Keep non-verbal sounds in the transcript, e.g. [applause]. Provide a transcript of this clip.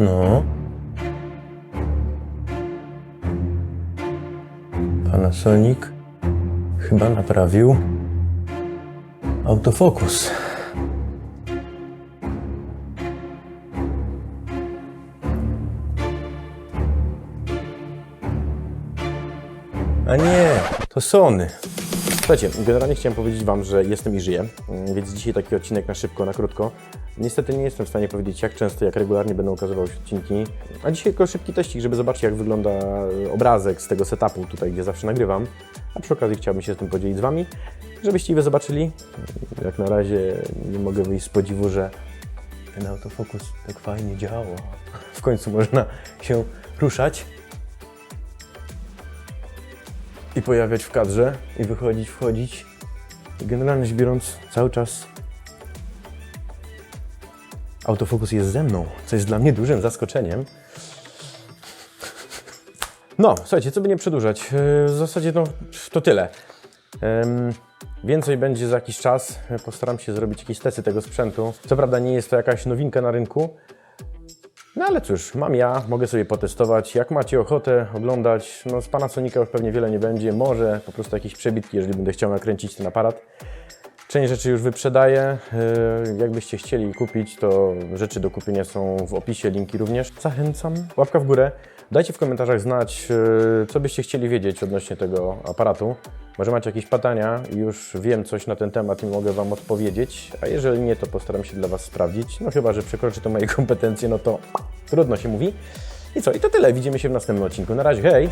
No. Panasonic chyba naprawił autofokus. A nie, to Sony. Słuchajcie, generalnie chciałem powiedzieć Wam, że jestem i żyję, mm, więc dzisiaj taki odcinek na szybko, na krótko. Niestety nie jestem w stanie powiedzieć, jak często, jak regularnie będą ukazywały się odcinki. A dzisiaj tylko szybki teścik, żeby zobaczyć, jak wygląda obrazek z tego setupu tutaj, gdzie zawsze nagrywam. A przy okazji chciałbym się z tym podzielić z Wami, żebyście Wy zobaczyli. Jak na razie nie mogę wyjść z podziwu, że Ten autofokus tak fajnie działa. W końcu można się ruszać i pojawiać w kadrze i wychodzić, wchodzić. I generalnie rzecz biorąc, cały czas autofokus jest ze mną, co jest dla mnie dużym zaskoczeniem. No, słuchajcie, co by nie przedłużać. yy, W zasadzie no, to tyle. Em, Więcej będzie za jakiś czas. Postaram się zrobić jakieś testy tego sprzętu. Co prawda nie jest to jakaś nowinka na rynku, no ale cóż, mam ja, mogę sobie potestować. Jak macie ochotę oglądać, no z Panasonica już pewnie wiele nie będzie. Może po prostu jakieś przebitki, jeżeli będę chciał nakręcić ten aparat. Część rzeczy już wyprzedaję. Yy, Jakbyście chcieli kupić, to rzeczy do kupienia są w opisie, linki również. Zachęcam. Łapka w górę. Dajcie w komentarzach znać, yy, co byście chcieli wiedzieć odnośnie tego aparatu. Może macie jakieś pytania i już wiem coś na ten temat i mogę Wam odpowiedzieć. A jeżeli nie, to postaram się dla Was sprawdzić. No chyba, że przekroczy to moje [laughs] kompetencje, no to trudno się mówi. I co? I to tyle. Widzimy się w następnym odcinku. Na razie, hej!